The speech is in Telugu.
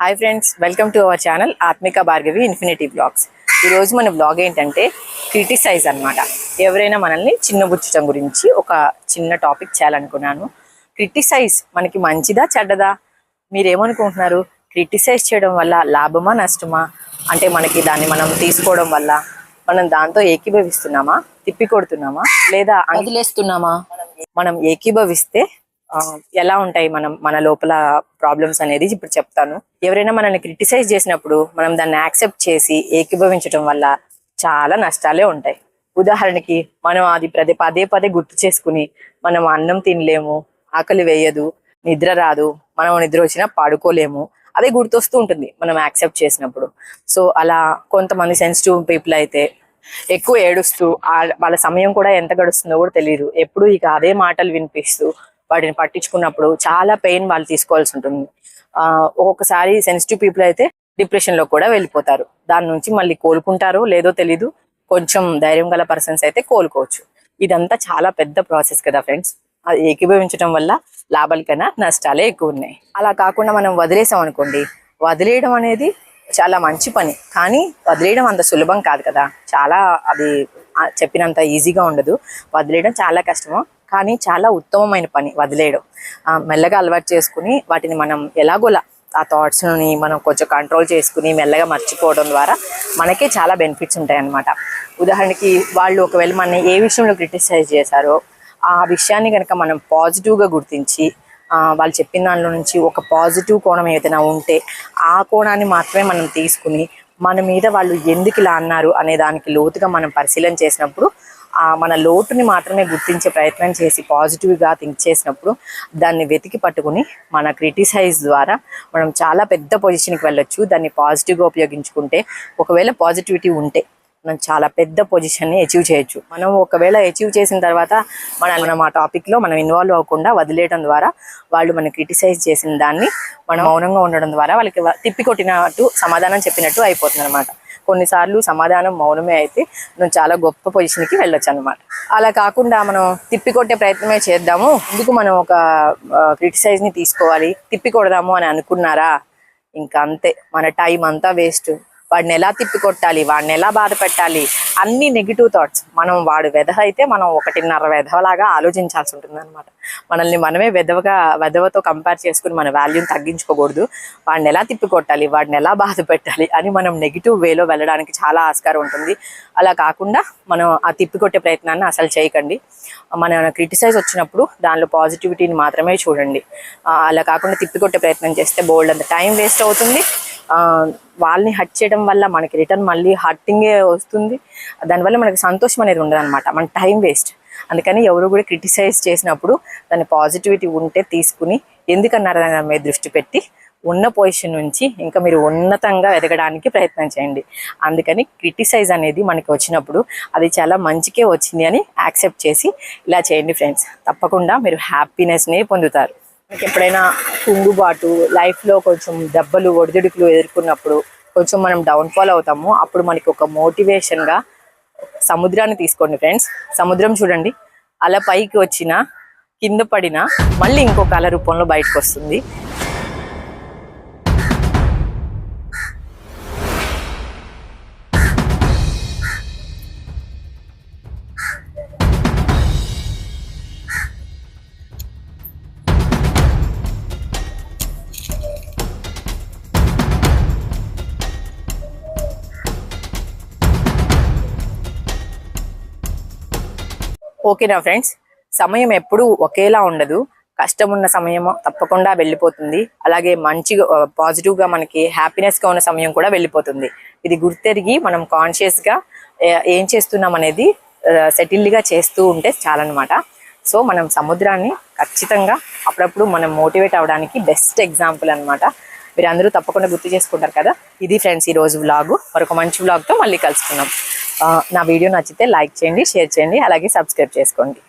Hi friends welcome to our channel Atmika Bhargavi infinity blogs ఈరోజు మన బ్లాగ్ ఏంటంటే క్రిటిసైజ్ అన్నమాట. ఎవరైనా మనల్ని చిన్నబుచ్చటం గురించి ఒక చిన్న టాపిక్ చేయాలనుకున్నాను. క్రిటిసైజ్ మనకి మంచిదా చెడ్డదా? మీరేమనుకుంటున్నారు? క్రిటిసైజ్ చేయడం వల్ల లాభమా నష్టమా? అంటే మనకి దాన్ని మనం తీసుకోవడం వల్ల మనం దాంతో ఏకీభవిస్తున్నామా? తిప్పి కొడుతున్నామా లేదా వదిలేస్తున్నామా? మనం ఏకీభవిస్తే ఎలా ఉంటాయి మనం మన లోపల ప్రాబ్లమ్స్ అనేది ఇప్పుడు చెప్తాను. ఎవరైనా మనల్ని క్రిటిసైజ్ చేసినప్పుడు మనం దాన్ని యాక్సెప్ట్ చేసి ఏకీభవించడం వల్ల చాలా నష్టాలే ఉంటాయి. ఉదాహరణకి మనం అది పదే పదే పదే గుర్తు చేసుకుని మనం అన్నం తినలేము ఆకలి వేయదు నిద్ర రాదు మనం నిద్ర వచ్చినా పడుకోలేము అదే గుర్తొస్తూ ఉంటుంది మనం యాక్సెప్ట్ చేసినప్పుడు. సో అలా కొంతమంది సెన్సిటివ్ పీపుల్ అయితే ఎక్కువ ఏడుస్తూ వాళ్ళ సమయం కూడా ఎంత గడుస్తుందో కూడా తెలియదు ఎప్పుడు ఇక అదే మాటలు వినిపిస్తూ వాటిని పట్టించుకున్నప్పుడు చాలా పెయిన్ వాళ్ళు తీసుకోవాల్సి ఉంటుంది. ఆ ఒక్కొక్కసారి సెన్సిటివ్ పీపుల్ అయితే డిప్రెషన్లో కూడా వెళ్ళిపోతారు. దాని నుంచి మళ్ళీ కోలుకుంటారో లేదో తెలీదు. కొంచెం ధైర్యం గల పర్సన్స్ అయితే కోలుకోవచ్చు. ఇదంతా చాలా పెద్ద ప్రాసెస్ కదా ఫ్రెండ్స్ అది ఏకీభవించడం వల్ల లాభాల కన్నా నష్టాలే ఎక్కువ ఉన్నాయి. అలా కాకుండా మనం వదిలేసాం అనుకోండి వదిలేయడం అనేది చాలా మంచి పని. కానీ వదిలేయడం అంత సులభం కాదు కదా. చాలా అది చెప్పినంత ఈజీగా ఉండదు. వదిలేయడం చాలా కష్టము. కానీ చాలా ఉత్తమమైన పని వదిలేయడం. మెల్లగా అలవాటు చేసుకుని వాటిని మనం ఎలాగోలా ఆ థాట్స్ని మనం కొంచెం కంట్రోల్ చేసుకుని మెల్లగా మర్చిపోవడం ద్వారా మనకే చాలా బెనిఫిట్స్ ఉంటాయి అన్నమాట ఉదాహరణకి వాళ్ళు ఒకవేళ మన ఏ విషయంలో క్రిటిసైజ్ చేశారో ఆ విషయాన్ని కనుక మనం పాజిటివ్గా గుర్తించి వాళ్ళు చెప్పిన దానిలో నుంచి ఒక పాజిటివ్ కోణం ఏదైనా ఉంటే ఆ కోణాన్ని మాత్రమే మనం తీసుకుని మన మీద వాళ్ళు ఎందుకు ఇలా అన్నారు అనే దానికి లోతుగా మనం పరిశీలన చేసినప్పుడు మన లోటుని మాత్రమే గుర్తించే ప్రయత్నం చేసి పాజిటివ్గా థింక్ చేసినప్పుడు దాన్ని వెతికి పట్టుకుని మన క్రిటిసైజ్ ద్వారా మనం చాలా పెద్ద పొజిషన్కి వెళ్ళొచ్చు. దాన్ని పాజిటివ్గా ఉపయోగించుకుంటే ఒకవేళ పాజిటివిటీ ఉంటే మనం చాలా పెద్ద పొజిషన్ని అచీవ్ చేయొచ్చు. మనం ఒకవేళ అచీవ్ చేసిన తర్వాత మన మనం ఆ టాపిక్లో మనం ఇన్వాల్వ్ అవ్వకుండా వదిలేయడం ద్వారా వాళ్ళు మనం క్రిటిసైజ్ చేసిన దాన్ని మనం మౌనంగా ఉండడం ద్వారా వాళ్ళకి తిప్పికొట్టినట్టు తిప్పి కొట్టినట్టు సమాధానం చెప్పినట్టు అయిపోతుంది అనమాట కొన్నిసార్లు సమాధానం మౌనమే అయితే నువ్వు చాలా గొప్ప పొజిషన్కి వెళ్ళొచ్చు అనమాట అలా కాకుండా మనం తిప్పి కొట్టే ప్రయత్నమే చేద్దాము. ఎందుకు మనం ఒక క్రిటిసైజ్ని తీసుకోవాలి? తిప్పి కొడదాము అని అనుకున్నారా? ఇంకా అంతే. మన టైం అంతా వేస్ట్ వాడిని ఎలా తిప్పి కొట్టాలి వాడిని ఎలా బాధ పెట్టాలి అన్ని నెగిటివ్ థాట్స్ మనం వాడు వెధ అయితే మనం ఒకటిన్నర వెధవలాగా ఆలోచించాల్సి ఉంటుంది అనమాట మనల్ని మనమే వెధవగా వెధవతో కంపేర్ చేసుకుని మన వాల్యూని తగ్గించుకోకూడదు. వాడిని ఎలా తిప్పి కొట్టాలి వాడిని ఎలా బాధ పెట్టాలి అని మనం నెగిటివ్ వేలో వెళ్ళడానికి చాలా ఆస్కారం ఉంటుంది. అలా కాకుండా మనం ఆ తిప్పి కొట్టే ప్రయత్నాన్ని అసలు చేయకండి. మన క్రిటిసైజ్ వచ్చినప్పుడు దానిలో పాజిటివిటీని మాత్రమే చూడండి. అలా కాకుండా తిప్పికొట్టే ప్రయత్నం చేస్తే బోల్డ్ అంత టైం వేస్ట్ అవుతుంది. వాళ్ళని హట్ చేయడం వల్ల మనకి రిటర్న్ మళ్ళీ హట్టింగే వస్తుంది. దానివల్ల మనకి సంతోషం అనేది ఉండదు అనమాట మన టైం వేస్ట్. అందుకని ఎవరు కూడా క్రిటిసైజ్ చేసినప్పుడు దాని పాజిటివిటీ ఉంటే తీసుకుని ఎందుకన్నారు దాని మీద దృష్టి పెట్టి ఉన్న పొజిషన్ నుంచి ఇంకా మీరు ఉన్నతంగా ఎదగడానికి ప్రయత్నం చేయండి. అందుకని క్రిటిసైజ్ అనేది మనకి వచ్చినప్పుడు అది చాలా మంచికే వచ్చింది అని యాక్సెప్ట్ చేసి ఇలా చేయండి ఫ్రెండ్స్. తప్పకుండా మీరు హ్యాపీనెస్నే పొందుతారు. మనకి ఎప్పుడైనా కుంగుబాటు లైఫ్లో కొంచెం దెబ్బలు ఒడిదుడుకులు ఎదుర్కొన్నప్పుడు కొంచెం మనం డౌన్ఫాల్ అవుతాము. అప్పుడు మనకి ఒక మోటివేషన్గా సముద్రాన్ని తీసుకోండి ఫ్రెండ్స్ సముద్రం చూడండి. అలా పైకి వచ్చిన కింద పడిన మళ్ళీ ఇంకొక అల రూపంలో బయటకు వస్తుంది ఓకేనా ఫ్రెండ్స్ సమయం ఎప్పుడూ ఒకేలా ఉండదు. కష్టం ఉన్న సమయం తప్పకుండా వెళ్ళిపోతుంది. అలాగే మంచిగా పాజిటివ్గా మనకి హ్యాపీనెస్గా ఉన్న సమయం కూడా వెళ్ళిపోతుంది. ఇది గుర్తెరిగి మనం కాన్షియస్గా ఏం చేస్తున్నాం అనేది సెటిల్డ్గా చేస్తూ ఉంటే చాలన్నమాట. సో మనం సముద్రాన్ని ఖచ్చితంగా అప్పుడప్పుడు మనం మోటివేట్ అవ్వడానికి బెస్ట్ ఎగ్జాంపుల్ అన్నమాట. మీరు అందరూ తప్పకుండా గుర్తు చేసుకుంటారు కదా? ఇది ఫ్రెండ్స్ ఈ రోజు వ్లాగ్ మరొక మంచి వ్లాగ్తో మళ్ళీ కలుసుకున్నాం నా వీడియో నచ్చితే లైక్ చేయండి షేర్ చేయండి అలాగే సబ్స్క్రైబ్ చేసుకోండి.